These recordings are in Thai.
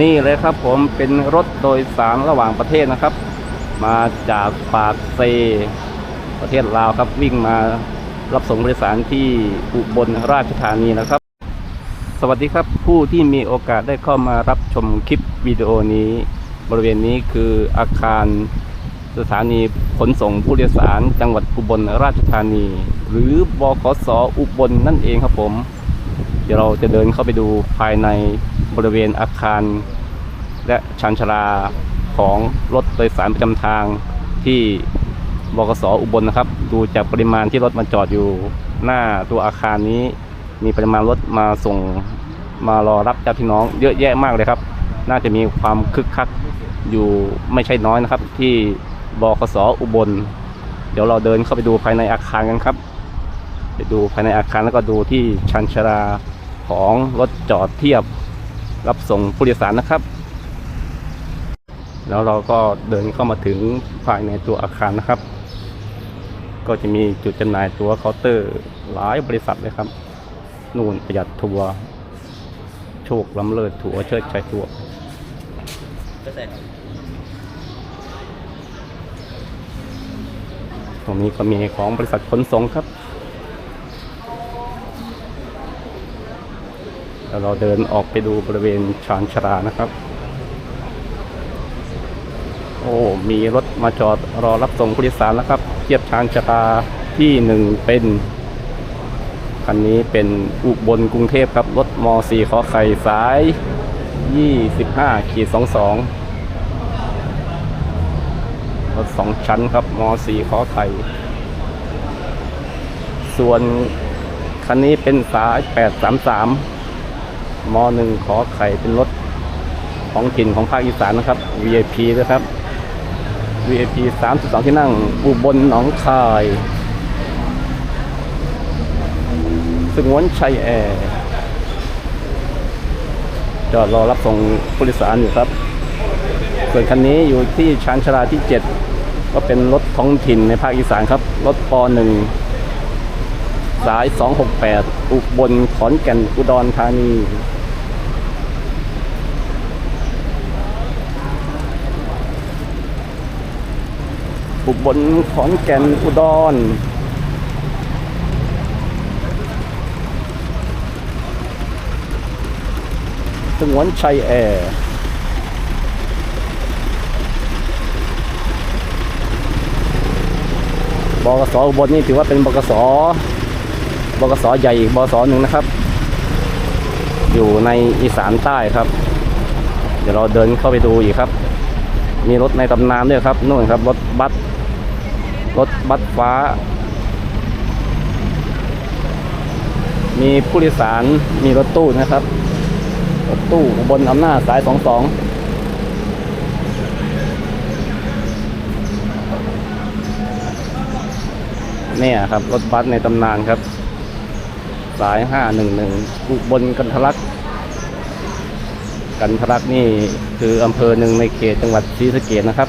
นี่เลยครับผมเป็นรถโดยสารระหว่างประเทศนะครับ มาจากปากเซ ประเทศลาวครับวิ่งมารับส่งผู้โดยสารที่อุบลราชธานีนะครับ สวัสดีครับผู้ที่มีโอกาสได้เข้ามารับชมคลิปวิดีโอนี้ บริเวณนี้คืออาคารสถานีขนส่งผู้โดยสาร จังหวัดอุบลราชธานี หรือบขสอุบลนั่นเองครับผม เดี๋ยวเราจะเดินเข้าไปดูภายใน บริเวณอาคาร และชานชาลาของรถโดยสารประจำทางที่บกสอุบลนะครับ ดูจากปริมาณที่รถมาจอดอยู่หน้าตัวอาคารนี้ มีปริมาณรถมาส่งมารอรับญาติพี่น้องเยอะแยะมากเลยครับ น่าจะมีความคึกคักอยู่ไม่ใช่น้อยนะครับ ที่บกสอุบล เดี๋ยวเราเดินเข้าไปดูภายในอาคารกันครับไปดูภายในอาคารแล้วก็ดูที่ชันชาลาของรถจอดเทียบ รับส่งผู้โดยสารนะครับ แล้วเราก็เดินเข้ามาถึงภายในตัวอาคารนะครับ ก็จะมีจุดจำหน่ายตัวเคาน์เตอร์หลายบริษัทเลยครับ นู่นประหยัดทัวร์โชคล้ำเลิศทัวร์เชิดชัยทัวร์ตรงนี้ก็มีของบริษัทขนส่งครับ แล้วเราเดินออกไปดูบริเวณชานชาลานะครับ โอ้ มีรถมาจอดรอรับส่งผู้โดยสารแล้วครับ เทียบชานชาลาที่หนึ่งเป็นคันนี้เป็นอุบลกรุงเทพครับ รถม .4 ขอไข่สาย 25ขีด22 รถสองชั้นครับม .4 ขอไข่ ส่วนคันนี้เป็นสาย 833 ม .1 ขอไข่เป็นรถของถิ่นของภาคอีสานนะครับ VIP นะครับ VIP 32ที่นั่งอุบลหนองคายสงวนชัยแอร์จอดรอรับส่งผู้โดยสารอยู่ครับ ส่วนคันนี้อยู่ที่ชานชาลาที่ 7 ก็เป็นรถท้องถิ่นในภาคอีสานครับ รถป .1 สาย 268 อุบลขอนแก่นอุดรธานี อุบลขอนแก่นอุดรสงวนชัยแอร์บกสอุบลนี่ถือว่าเป็นบกสบกสใหญ่บกสหนึ่งนะครับ อยู่ในอีสานใต้ครับ เดี๋ยวเราเดินเข้าไปดูอีกครับ มีรถในตำนานด้วยครับนู่นครับรถบัส รถบัสฟ้า มีผู้โดยสารมีรถตู้นะครับ รถตู้บนอำนาจสายสองสองเนี่ยครับ รถบัสในตำนานครับ สายห้าหนึ่งหนึ่งอุบลกันทะลัก กันทะลักนี่คืออำเภอหนึ่งในเขตจังหวัดศรีสะเกษนะครับ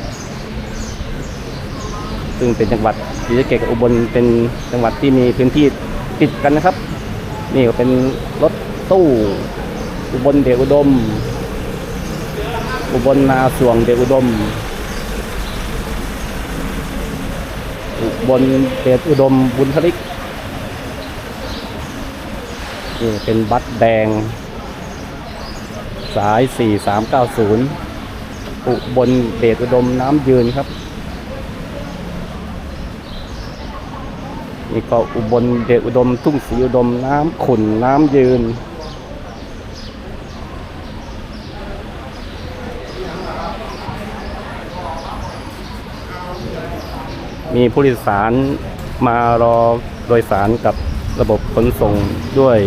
ซึ่งเป็นจังหวัดศรีสะเกษกับอุบลเป็นจังหวัดที่มีพื้นที่ติดกันนะครับ นี่ก็เป็นรถตู้อุบลเดชอุดม อุบลนาสวงเดชอุดม อุบลเดชอุดมบุญทลิกนี่เป็นบัตรแดง สาย 4390 อุบลเดชอุดมน้ำยืนครับ นี่ก็อุบลเดชอุดมทุ่งศรีอุดมน้ำขุ่นน้ำยืน มีผู้โดยสารมารอโดยสารกับระบบขนส่งด้วย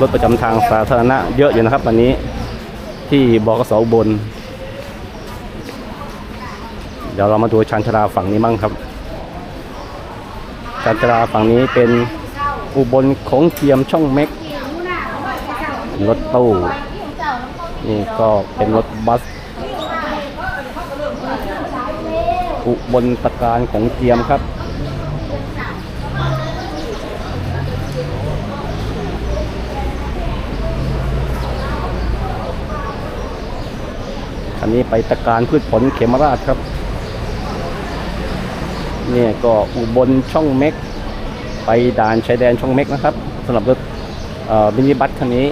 รถประจำทางสาธารณะเยอะอยู่นะครับวันนี้ที่บกสอุบล เดี๋ยวเรามาดูชานชลาฝั่งนี้บ้างครับ ชานชาลาฝั่งนี้เป็นอุบลโขงเทียมช่องเม็กรถตู้นี่ก็เป็นรถบัส อุบลตะการของเทียมครับคันนี้ไปตะการพืชผลเขมราชครับ เนี่ยก็อุบลช่องเม็ก ไปด่านชายแดนช่องเม็กนะครับสำหรับรถมินิบัสคันนี้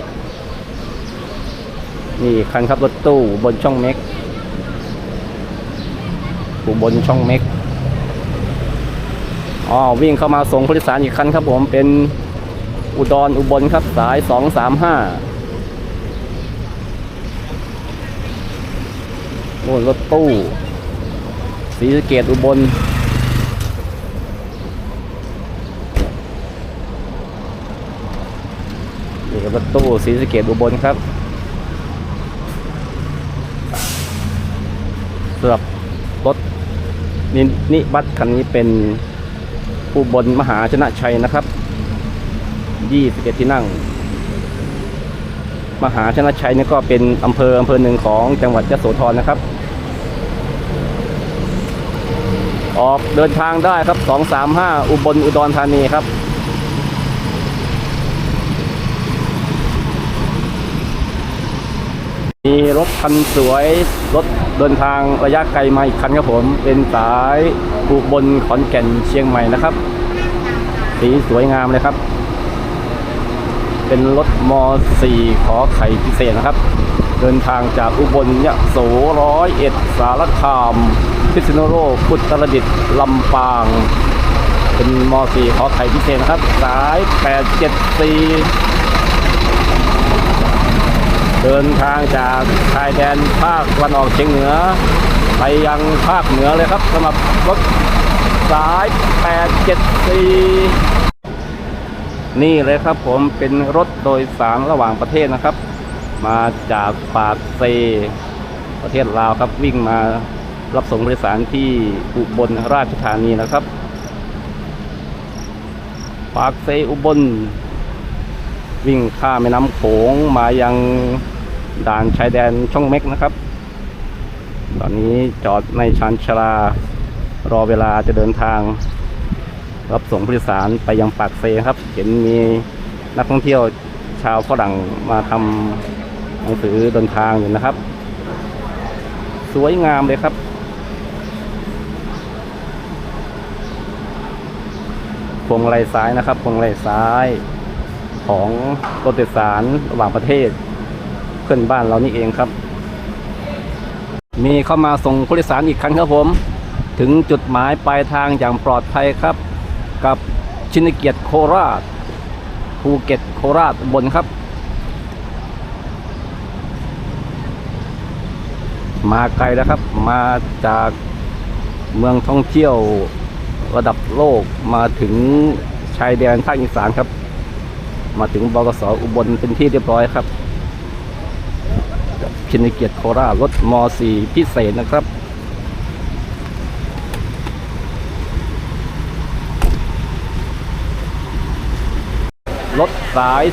นี่คันครับรถตู้บนช่องเม็กอุบลช่องเม็กอ๋อวิ่งเข้ามาส่งผู้โดยสารอีกคันครับผมเป็นอุดรอุบลครับสายสองสามห้าโน่นรถตู้ศรีสเกดอุบล รถตู้ศรีสเกดอุบลครับสำหรับรถนินิบัตคันนี้เป็นอุบลมหาชนะชัยนะครับ21ที่นั่ง มหาชนะชัยนี่ก็เป็นอำเภออำเภอหนึ่งของจังหวัดยะโสธรนะครับ ออกเดินทางได้ครับ 235 อุบลอุดรธานีครับ รถคันสวย รถเดินทางระยะไกลมาอีกคันครับผม เป็นสายอุบลขอนแก่นเชียงใหม่นะครับ สีสวยงามเลยครับ เป็นรถม .4 ขอไข่พิเศษนะครับ เดินทางจากอุบลยะโสร้อยเอ็ดสารคาม พิษณุโลกอุตรดิตลำปาง เป็นม .4 ขอไข่พิเศษนะครับ สาย 874 เดินทางจากชายแดนภาคตะวันออกเฉียงเหนือ ไปยังภาคเหนือเลยครับสำหรับรถสาย 874 นี่เลยครับผมเป็นรถโดยสารระหว่างประเทศนะครับ มาจากปากเซ ประเทศลาวครับวิ่งมารับส่งผู้โดยสารที่อุบลราชธานีนะครับ ปากเซอุบล วิ่งข้ามแม่น้ำโขงมายังด่านชายแดนช่องเม็กนะครับ ตอนนี้จอดในชานชาลารอเวลาจะเดินทาง รับส่งผู้โดยสารไปยังปากเซครับ เห็นมีนักท่องเที่ยวชาวฝรั่งมาทำหนังสือเดินทางอยู่นะครับ สวยงามเลยครับพวงมาลัยซ้ายนะครับพวงมาลัยซ้าย ของรถโดยสารระหว่างประเทศ เพื่อนบ้านเรานี่เองครับ มีเข้ามาส่งผู้โดยสารอีกครั้งครับผม ถึงจุดหมายปลายทางอย่างปลอดภัยครับ กับชินเกียรติโคราชภูเก็ตโคราชบนครับ มาไกลแล้วครับ มาจากเมืองท่องเที่ยวระดับโลกมาถึงชายแดนภาคอีสานครับ มาถึงบกสอุบลเป็นที่เรียบร้อยครับชินเกียรติโคราชรถม .4 พิเศษนะครับรถสาย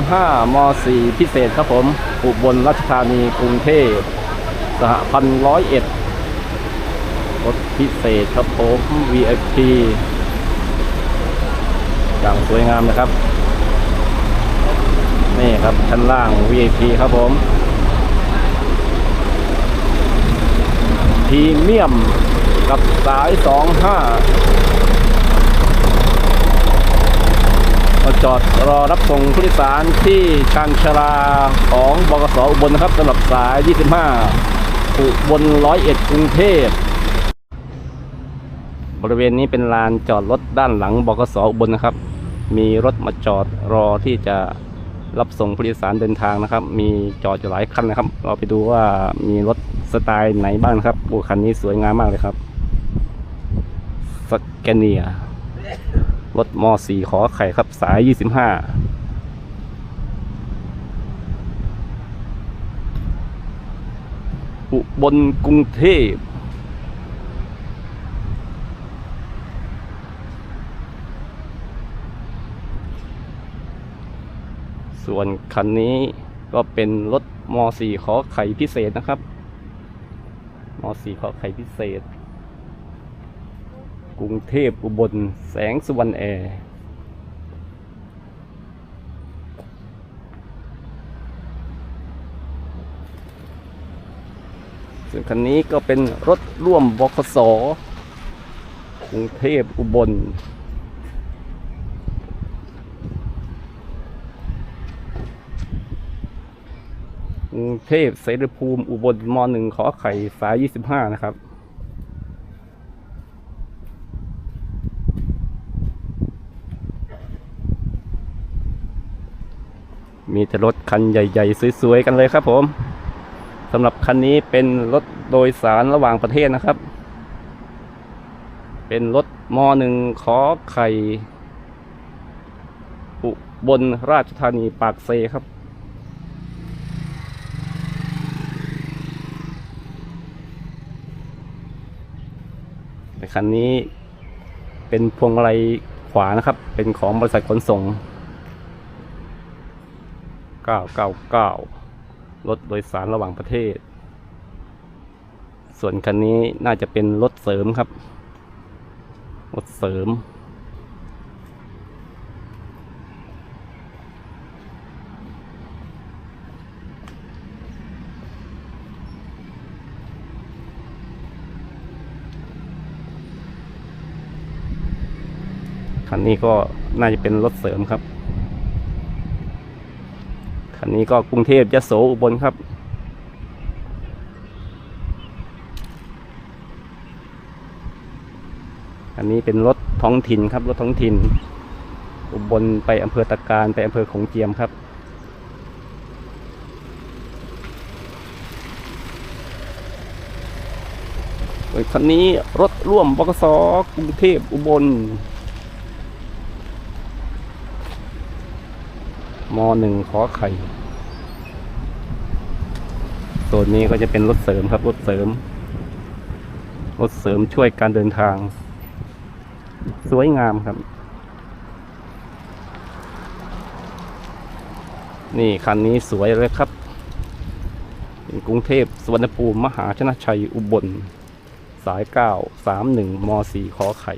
25 ม .4 พิเศษครับผม อุบลราชธานีกรุงเทพสหพันร้อยเอ็ดรถพิเศษครับผม VIP อย่างสวยงามนะครับ นี่ครับชั้นล่าง VIP ครับผมพรีเมียมกับสาย 25มาจอดรอรับส่งผู้โดยสารที่ชานชลาของบกสอุบลนะครับสำหรับสาย 25อุบลร้อยเอ็ดกรุงเทพบริเวณนี้เป็นลานจอดรถด้านหลังบกสอุบลนะครับ มีรถมาจอดรอที่จะ รับส่งผู้โดยสารเดินทางนะครับ มีจอดอยู่หลายคันนะครับ เราไปดูว่ามีรถสไตล์ไหนบ้างครับโอ้คันนี้สวยงามมากเลยครับสแกเนียรถม .4 ขอไข่ครับสาย25อุบลกรุงเทพ ส่วนคันนี้ก็เป็นรถม .4 ขอไข่พิเศษนะครับม .4 ขอไข่พิเศษ กรุงเทพอุบลแสงสุวรรณแอร์ส่วนคันนี้ก็เป็นรถร่วมบคสกรุงเทพอุบล รุงเทพเสรีภูมิ อุบลมหนึ่งขอไข่สายยี่สิบห้านะครับ มีแต่รถคันใหญ่ๆ สวยๆ กันเลยครับผมสำหรับคันนี้เป็นรถโดยสารระหว่างประเทศนะครับ เป็นรถมหนึ่งขอไข่ อุบลราชธานีปากเซครับ คันนี้ เป็นพวงมาลัยขวานะครับ เป็นของบริษัทขนส่ง 999 รถโดยสารระหว่างประเทศ ส่วนคันนี้น่าจะเป็นรถเสริมครับ รถเสริม คันนี้ก็น่าจะเป็นรถเสริมครับ คันนี้ก็กรุงเทพยะโสอุบลครับ อันนี้เป็นรถท้องถิ่นครับ รถท้องถิ่น อุบลไปอำเภอตะการไปอำเภอของเจียมครับคันนี้รถร่วมบกสกรุงเทพอุบล มหนึ่งขอไข่ส่วนนี้ก็จะเป็นรถเสริมครับรถเสริม รถเสริมช่วยการเดินทาง สวยงามครับ นี่คันนี้สวยเลยครับกรุงเทพสวนภูมิมหาชนะชัยอุบล สายเก้าสามหนึ่งมสี่ขอไข่